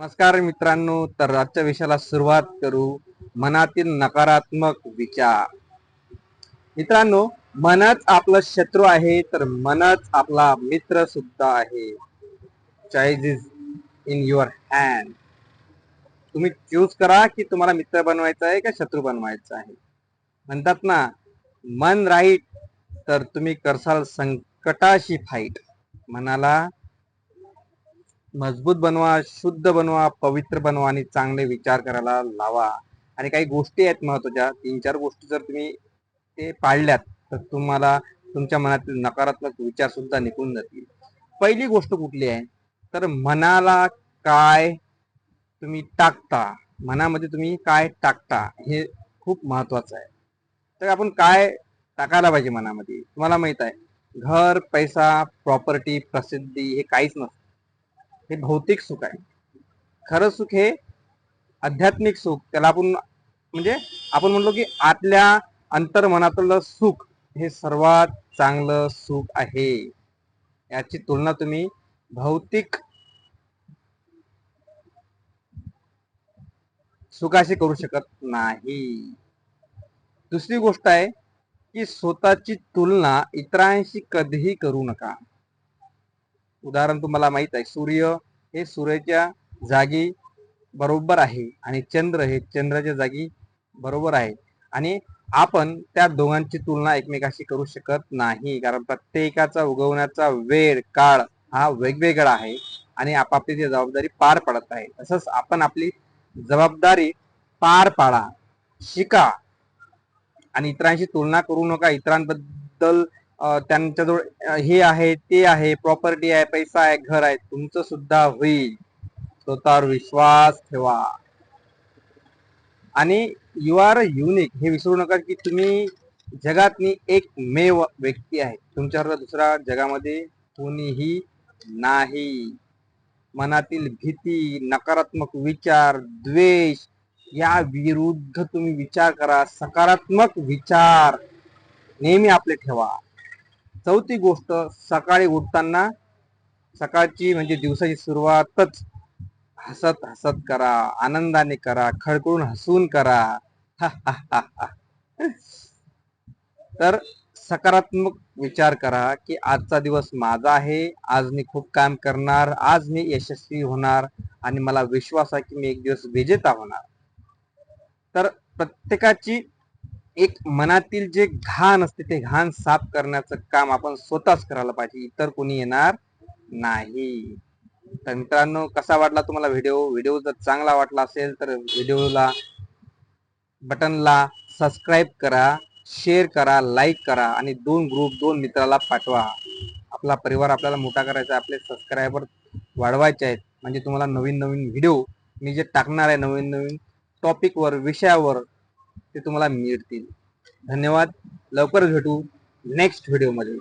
नमस्कार मित्रांनो तर आजच्या विषयाला सुरुवात करू. मनातील नकारात्मक विचार. मित्रांनो मनच आपलं शत्रू आहे तर मनच आपला मित्र सुद्धा आहे. Choice is in your hand तुम्ही चूज करा की तुम्हाला मित्र बनवायचा आहे का शत्रू बनवायचा आहे. म्हणतात ना मन राईट तर तुम्ही करसाल संकटाशी फाईट मनाला मजबूत बनवा शुद्ध बनवा पवित्र बनवा आणि चांगले विचार करायला लावा. आणि काही गोष्टी आहेत महत्त्वाच्या तीन चार गोष्टी जर तुम्ही ते पाळल्यात तर तुम्हाला तुमच्या मनातील नकारात्मक विचार सुद्धा निघून जातील. पहिली गोष्ट कुठली आहे? तर मनाला काय तुम्ही टाकता? मनामध्ये तुम्ही काय टाकता? हे खूप महत्वाचं आहे. तर आपण काय टाकायला पाहिजे मनामध्ये? तुम्हाला माहीत आहे. घर पैसा प्रॉपर्टी प्रसिद्धी हे काहीच नसतं. हे भौतिक सुख आहे. खरं सुख हे आध्यात्मिक सुख. त्याला आपण म्हणजे आपण म्हणलो की आतल्या अंतर्मनातलं सुख हे सर्वात चांगलं सुख आहे. याची तुलना तुम्ही भौतिक सुखाशी करू शकत नाही. दुसरी गोष्ट आहे की स्वतःची तुलना इतरांशी कधीही करू नका. उदाहरण तुम्हाला माहीत आहे सूर्य हे सूर्याच्या जागी बरोबर आहे आणि चंद्र हे चंद्राच्या जागी बरोबर आहे. आणि आपण त्या दोघांची तुलना एकमेकाशी करू शकत नाही कारण प्रत्येकाचा उगवण्याचा वेळ काळ हा वेगवेगळा आहे आणि आपापली ती जबाबदारी पार पडत आहे. तसंच आपण आपली जबाबदारी पार पाडा शिका आणि इतरांशी तुलना करू नका. इतरांबद्दल त्यांच्याजवळ हे आहे ते आहे प्रॉपर्टी आहे पैसा आहे घर आहे तुमचं सुद्धा होईल. स्वतःवर विश्वास ठेवा. आणि यू आर युनिक हे विसरू नका की तुम्ही जगातली एकमेव व्यक्ती आहे. तुमच्यावर दुसऱ्या जगामध्ये कोणीही नाही. मनातील भीती नकारात्मक विचार द्वेष या विरुद्ध तुम्ही विचार करा. सकारात्मक विचार नेहमी आपले ठेवा. चौथी गोष्ट सकाळी उठताना सकाळची म्हणजे दिवसाची सुरुवातच हसत हसत करा आनंदाने करा खळखळून हसून करा. तर सकारात्मक विचार करा की आजचा दिवस माझा आहे आज मी खूप काम करणार आज मी यशस्वी होणार आणि मला विश्वास आहे की मी एक दिवस विजेता होणार. तर प्रत्येकाची एक मनातील जे घाण असते ते घाण साफ करण्याचं काम आपण स्वतःच करायला पाहिजे. इतर कोणी येणार नाही. तर मित्रांनो कसा वाटला तुम्हाला व्हिडिओ? व्हिडिओ जर चांगला वाटला असेल तर व्हिडिओला बटनला सबस्क्राईब करा शेअर करा लाईक करा आणि दोन ग्रुप दोन मित्राला पाठवा. आपला परिवार आपल्याला मोठा करायचा आहे, आपले सबस्क्रायबर वाढवायचे आहेत. म्हणजे तुम्हाला नवीन नवीन व्हिडिओ मी जे टाकणार आहे नवीन नवीन टॉपिकवर विषयावर ते तुम्हाला मिळतील. धन्यवाद. लवकर भेटू नेक्स्ट व्हिडिओमध्ये